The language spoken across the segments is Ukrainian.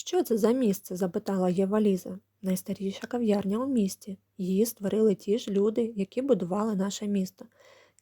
Що це за місце? запитала Єва Ліза. Найстаріша кав'ярня у місті. Її створили ті ж люди, які будували наше місто.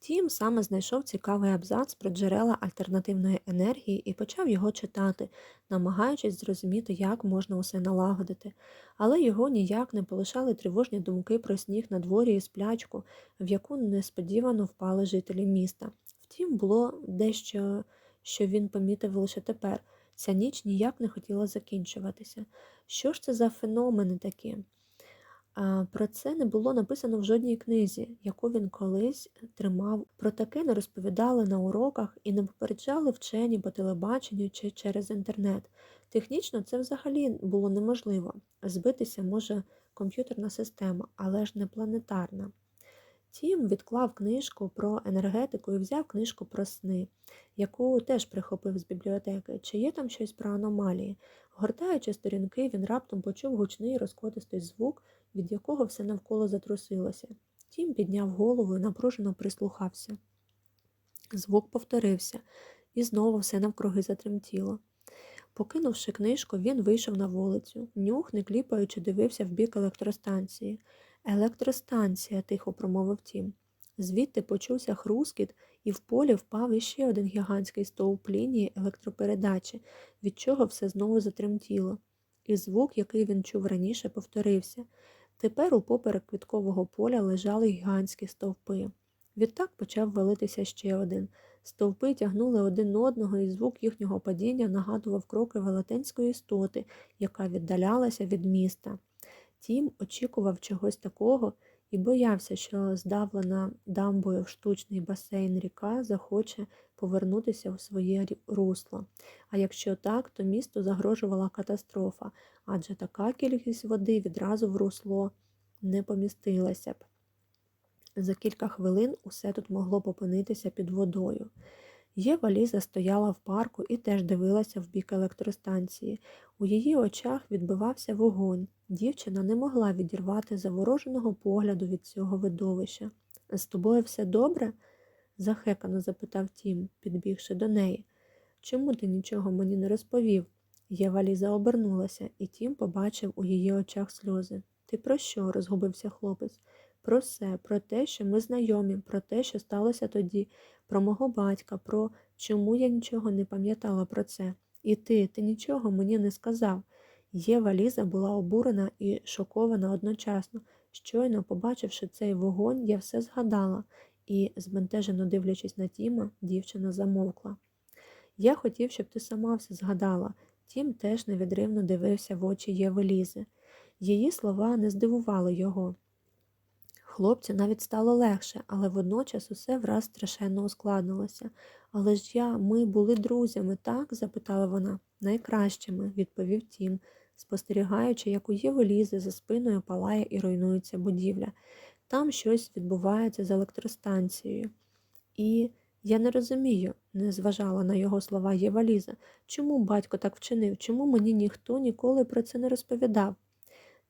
Тім саме знайшов цікавий абзац про джерела альтернативної енергії і почав його читати, намагаючись зрозуміти, як можна усе налагодити. Але його ніяк не полишали тривожні думки про сніг на дворі і сплячку, в яку несподівано впали жителі міста. Втім, було дещо, що він помітив лише тепер. Ця ніч ніяк не хотіла закінчуватися. Що ж це за феномени такі? Про це не було написано в жодній книзі, яку він колись тримав. Про таке не розповідали на уроках і не попереджали вчені по телебаченню чи через інтернет. Технічно це взагалі було неможливо. Збитися може комп'ютерна система, але ж не планетарна. Тім відклав книжку про енергетику і взяв книжку про сни, яку теж прихопив з бібліотеки. Чи є там щось про аномалії? Гортаючи сторінки, він раптом почув гучний розкотистий звук, від якого все навколо затрусилося. Тім підняв голову і напружено прислухався. Звук повторився, і знову все навкруги затремтіло. Покинувши книжку, він вийшов на вулицю. Нюх, не кліпаючи, дивився в бік електростанції. Електростанція, тихо промовив тім. Звідти почувся хрускіт, і в полі впав іще один гігантський стовп лінії електропередачі, від чого все знову затремтіло. І звук, який він чув раніше, повторився. Тепер у поперек квіткового поля лежали гігантські стовпи. Відтак почав валитися ще один. Стовпи тягнули один одного, і звук їхнього падіння нагадував кроки велетенської істоти, яка віддалялася від міста. Тім очікував чогось такого і боявся, що здавлена дамбою в штучний басейн ріка захоче повернутися у своє русло. А якщо так, то місту загрожувала катастрофа, адже така кількість води відразу в русло не помістилася б. За кілька хвилин усе тут могло б опинитися під водою. Єва Ліза стояла в парку і теж дивилася в бік електростанції. У її очах відбивався вогонь. Дівчина не могла відірвати завороженого погляду від цього видовища. З тобою все добре? захекано запитав Тім, підбігши до неї. Чому ти нічого мені не розповів? Єва Ліза обернулася, і Тім побачив у її очах сльози. Ти про що? розгубився хлопець. Про все, про те, що ми знайомі, про те, що сталося тоді, про мого батька, про чому я нічого не пам'ятала про це. І ти, ти нічого мені не сказав. Єва Ліза була обурена і шокована одночасно. Щойно, побачивши цей вогонь, я все згадала, і, збентежено дивлячись на Тіма, дівчина замовкла. Я хотів, щоб ти сама все згадала. Тім теж невідривно дивився в очі Єви Лізи. Її слова не здивували його. Хлопцю навіть стало легше, але водночас усе враз страшенно ускладнилося. Але ж я, ми були друзями, так? запитала вона. Найкращими, відповів Тім, спостерігаючи, як у Єви лізе за спиною палає і руйнується будівля. Там щось відбувається з електростанцією. І я не розумію, не зважала на його слова Єва Ліза, чому батько так вчинив, чому мені ніхто ніколи про це не розповідав.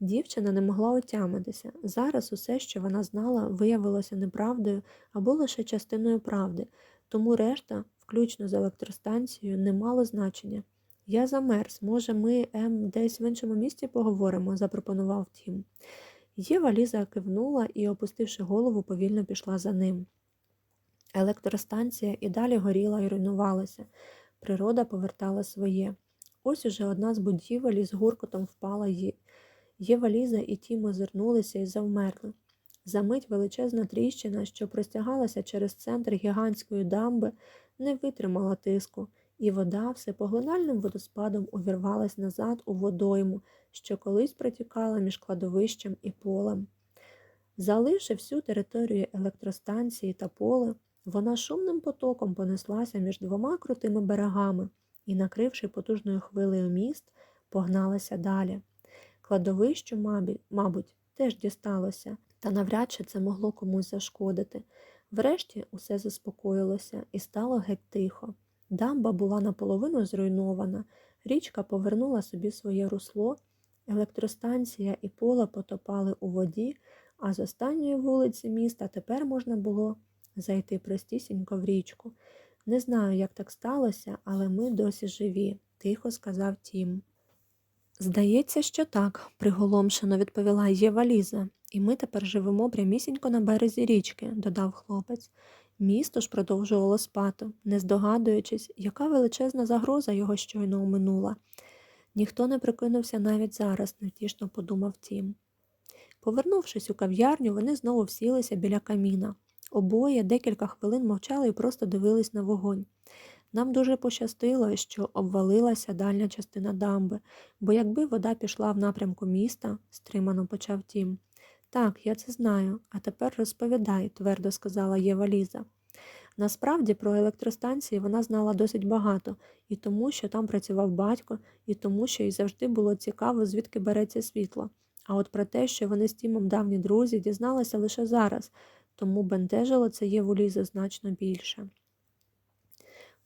Дівчина не могла отямитися. Зараз усе, що вона знала, виявилося неправдою або лише частиною правди, тому решта, включно з електростанцією, не мало значення. Я замерз, може, ми ем, десь в іншому місті поговоримо, запропонував Тім. Єва Ліза кивнула і, опустивши голову, повільно пішла за ним. Електростанція і далі горіла і руйнувалася. Природа повертала своє. Ось уже одна з будівель із гуркотом впала їй. Єва Ліза і Тім озирнулися і завмерли. Замить величезна тріщина, що простягалася через центр гігантської дамби, не витримала тиску, і вода всепоглинальним водоспадом увірвалась назад у водойму, що колись протікала між кладовищем і полем. Заливши всю територію електростанції та поле, вона шумним потоком понеслася між двома крутими берегами і, накривши потужною хвилею міст, погналася далі. Кладовищу, мабуть, теж дісталося, та навряд чи це могло комусь зашкодити. Врешті усе заспокоїлося і стало геть тихо. Дамба була наполовину зруйнована, річка повернула собі своє русло, електростанція і поле потопали у воді, а з останньої вулиці міста тепер можна було зайти простісінько в річку. Не знаю, як так сталося, але ми досі живі, тихо сказав Тім. Здається, що так, приголомшено відповіла Єва Ліза. І ми тепер живемо прямісінько на березі річки, додав хлопець. Місто ж продовжувало спати, не здогадуючись, яка величезна загроза його щойно оминула. Ніхто не прикинувся навіть зараз, невтішно подумав Тім. Повернувшись у кав'ярню, вони знову всілися біля каміна. Обоє декілька хвилин мовчали і просто дивились на вогонь. Нам дуже пощастило, що обвалилася дальня частина дамби, бо якби вода пішла в напрямку міста, стримано почав Тім. Так, я це знаю, а тепер розповідай, твердо сказала Єва Ліза. Насправді про електростанції вона знала досить багато, і тому, що там працював батько, і тому, що їй завжди було цікаво, звідки береться світло. А от про те, що вони з Тімом давні друзі, дізналася лише зараз, тому бентежило це Єву Лізу значно більше.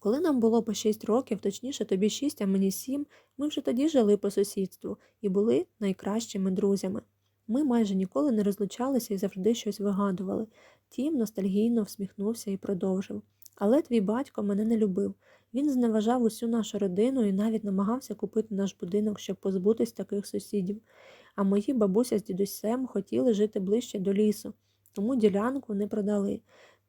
Коли нам було по шість років, точніше тобі шість, а мені сім, ми вже тоді жили по сусідству і були найкращими друзями. Ми майже ніколи не розлучалися і завжди щось вигадували. Тім ностальгійно всміхнувся і продовжив. Але твій батько мене не любив. Він зневажав усю нашу родину і навіть намагався купити наш будинок, щоб позбутись таких сусідів. А мої бабуся з дідусем хотіли жити ближче до лісу, тому ділянку не продали.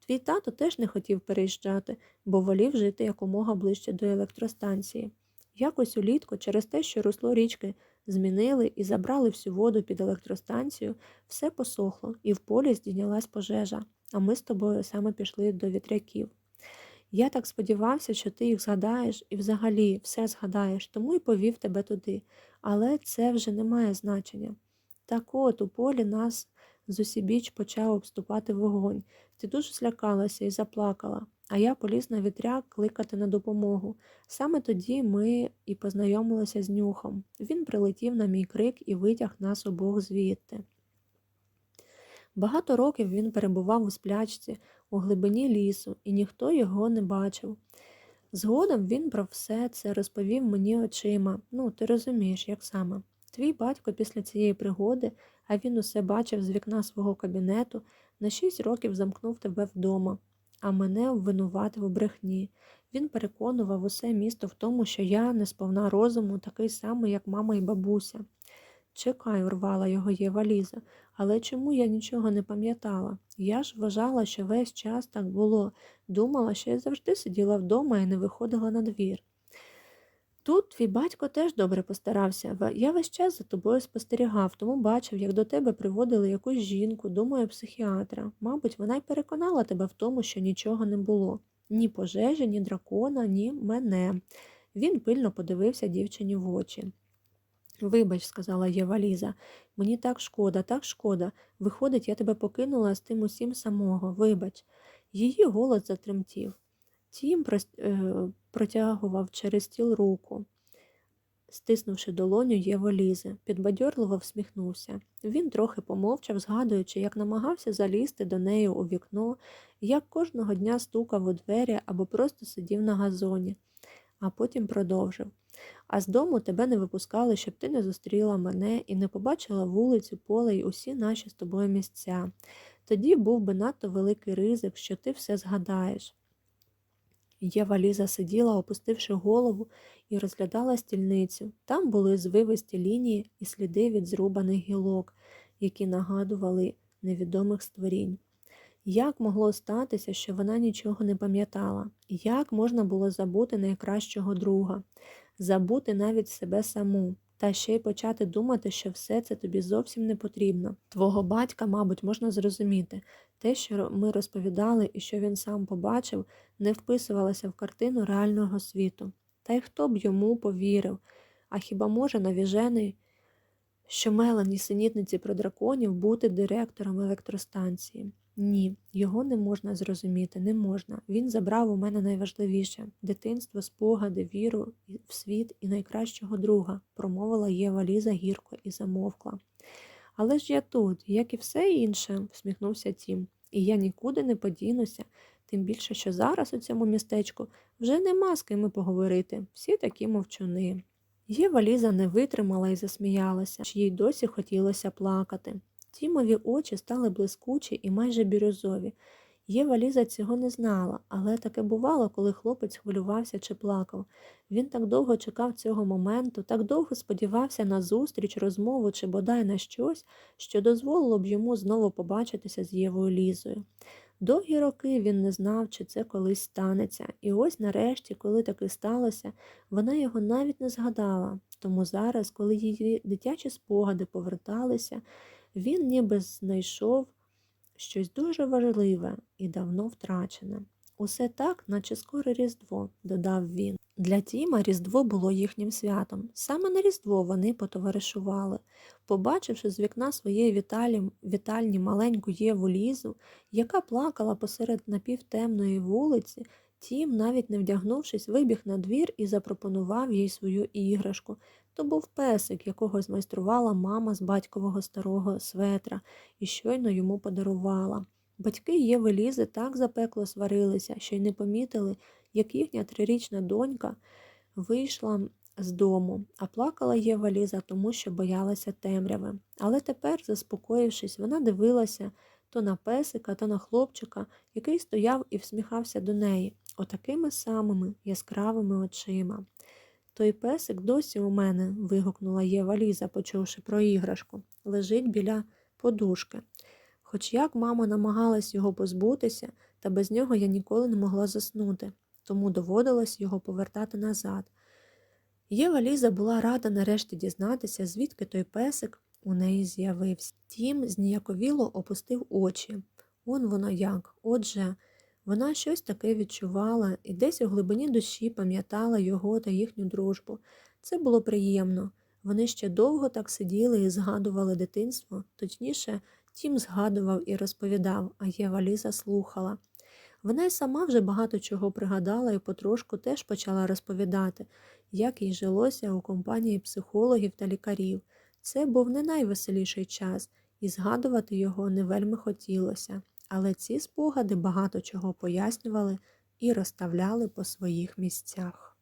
Твій тато теж не хотів переїжджати, бо волів жити якомога ближче до електростанції. Якось улітку, через те, що русло річки змінили і забрали всю воду під електростанцію, все посохло, і в полі здійнялась пожежа, а ми з тобою саме пішли до вітряків. Я так сподівався, що ти їх згадаєш і взагалі все згадаєш, тому й повів тебе туди. Але це вже не має значення. Так от у полі нас зусібіч почав обступати вогонь. Ти дуже злякалася і заплакала, а я поліз на вітряк кликати на допомогу. Саме тоді ми і познайомилися з нюхом. Він прилетів на мій крик і витяг нас обох звідти. Багато років він перебував у сплячці у глибині лісу, і ніхто його не бачив. Згодом він про все це розповів мені очима. Ну, ти розумієш, як саме. Твій батько після цієї пригоди, а він усе бачив з вікна свого кабінету, на шість років замкнув тебе вдома, а мене обвинуватив у брехні. Він переконував усе місто в тому, що я не сповна розуму, такий самий, як мама і бабуся. Чекай, урвала його Єва Ліза, але чому я нічого не пам'ятала? Я ж вважала, що весь час так було, думала, що я завжди сиділа вдома і не виходила на двір. Тут твій батько теж добре постарався. Я весь час за тобою спостерігав, тому бачив, як до тебе приводили якусь жінку, думаю, психіатра. Мабуть, вона й переконала тебе в тому, що нічого не було. Ні пожежі, ні дракона, ні мене. Він пильно подивився дівчині в очі. Вибач, сказала Єва Ліза, мені так шкода, так шкода. Виходить, я тебе покинула з тим усім самого. Вибач. Її голос затремтів. Тім е, протягував через стіл руку, стиснувши долоню Єво Лізи, підбадьорливо всміхнувся. Він трохи помовчав, згадуючи, як намагався залізти до неї у вікно, як кожного дня стукав у двері або просто сидів на газоні, а потім продовжив. А з дому тебе не випускали, щоб ти не зустріла мене і не побачила вулицю, поле й усі наші з тобою місця. Тоді був би надто великий ризик, що ти все згадаєш. Єва Ліза сиділа, опустивши голову, і розглядала стільницю. Там були звивисті лінії і сліди від зрубаних гілок, які нагадували невідомих створінь. Як могло статися, що вона нічого не пам'ятала? Як можна було забути найкращого друга, забути навіть себе саму, та ще й почати думати, що все це тобі зовсім не потрібно. Твого батька, мабуть, можна зрозуміти. Те, що ми розповідали і що він сам побачив, не вписувалося в картину реального світу. Та й хто б йому повірив? А хіба може навіжений, що Мелані синітниці про драконів бути директором електростанції? Ні, його не можна зрозуміти, не можна. Він забрав у мене найважливіше дитинство, спогади, віру в світ і найкращого друга, промовила Єва Ліза гірко і замовкла. Але ж я тут, як і все інше, всміхнувся Тім, і я нікуди не подінуся, тим більше, що зараз у цьому містечку вже нема з ким поговорити, всі такі мовчуни. Єва Ліза не витримала і засміялася, їй досі хотілося плакати. Тімові очі стали блискучі і майже бірюзові, Єва Ліза цього не знала, але таке бувало, коли хлопець хвилювався чи плакав. Він так довго чекав цього моменту, так довго сподівався на зустріч, розмову чи бодай на щось, що дозволило б йому знову побачитися з Євою Лізою. Довгі роки він не знав, чи це колись станеться, і ось нарешті, коли таки сталося, вона його навіть не згадала. Тому зараз, коли її дитячі спогади поверталися, він ніби знайшов щось дуже важливе і давно втрачене. Усе так, наче скоро Різдво, додав він. Для Тіма Різдво було їхнім святом. Саме на Різдво вони потоваришували. Побачивши з вікна своєї віталі, вітальні маленьку Єву Лізу, яка плакала посеред напівтемної вулиці, Тім, навіть не вдягнувшись, вибіг на двір і запропонував їй свою іграшку. То був песик, якого змайструвала мама з батькового старого светра і щойно йому подарувала. Батьки Єви Лізи так запекло сварилися, що й не помітили, як їхня трирічна донька вийшла з дому, а плакала Єва Ліза, тому що боялася темряви. Але тепер, заспокоївшись, вона дивилася то на песика, то на хлопчика, який стояв і всміхався до неї, отакими самими яскравими очима. Той песик досі у мене, вигукнула Єва Ліза, почувши про іграшку, лежить біля подушки. Хоч як мама намагалась його позбутися, та без нього я ніколи не могла заснути, тому доводилось його повертати назад. Єва Ліза була рада нарешті дізнатися, звідки той песик у неї з'явився. Тім зніяковіло опустив очі. Он воно як. Отже, вона щось таке відчувала і десь у глибині душі пам'ятала його та їхню дружбу. Це було приємно. Вони ще довго так сиділи і згадували дитинство, точніше, Тім згадував і розповідав, а Єва Ліза слухала. Вона й сама вже багато чого пригадала і потрошку теж почала розповідати, як їй жилося у компанії психологів та лікарів. Це був не найвеселіший час, і згадувати його не вельми хотілося, але ці спогади багато чого пояснювали і розставляли по своїх місцях.